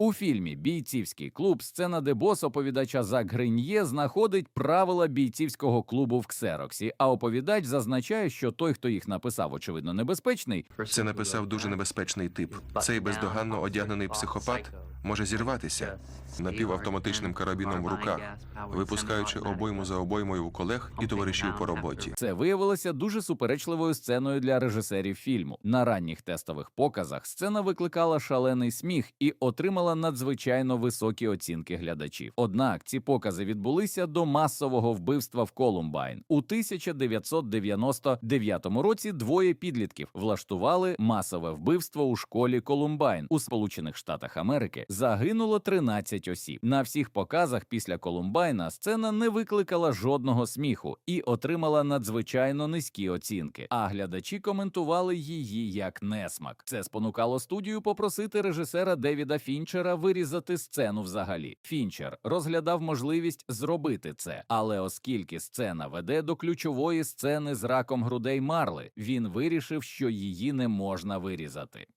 У фільмі Бійцівський клуб сцена, де бос оповідача Зак Гриньє знаходить правила бійцівського клубу в Ксероксі, а оповідач зазначає, що той, хто їх написав, очевидно небезпечний, Це написав дуже небезпечний тип. Цей бездоганно одягнений психопат може зірватися напівавтоматичним карабіном в руках, випускаючи обойму за обоймою у колег і товаришів по роботі. Це виявилося дуже суперечливою сценою для режисерів фільму. На ранніх тестових показах сцена викликала шалений сміх і отримала надзвичайно високі оцінки глядачів. Однак ці покази відбулися до масового вбивства в Колумбайн. У 1999 році двоє підлітків влаштували масове вбивство у школі Колумбайн у Сполучених Штатах Америки. Загинуло 13 осіб. На всіх показах після Колумбайна сцена не викликала жодного сміху і отримала надзвичайно низькі оцінки. А глядачі коментували її як несмак. Це спонукало студію попросити режисера Девіда Фінчера вирізати сцену взагалі. Фінчер розглядав можливість зробити це, але оскільки сцена веде до ключової сцени з раком грудей Марли, він вирішив, що її не можна вирізати.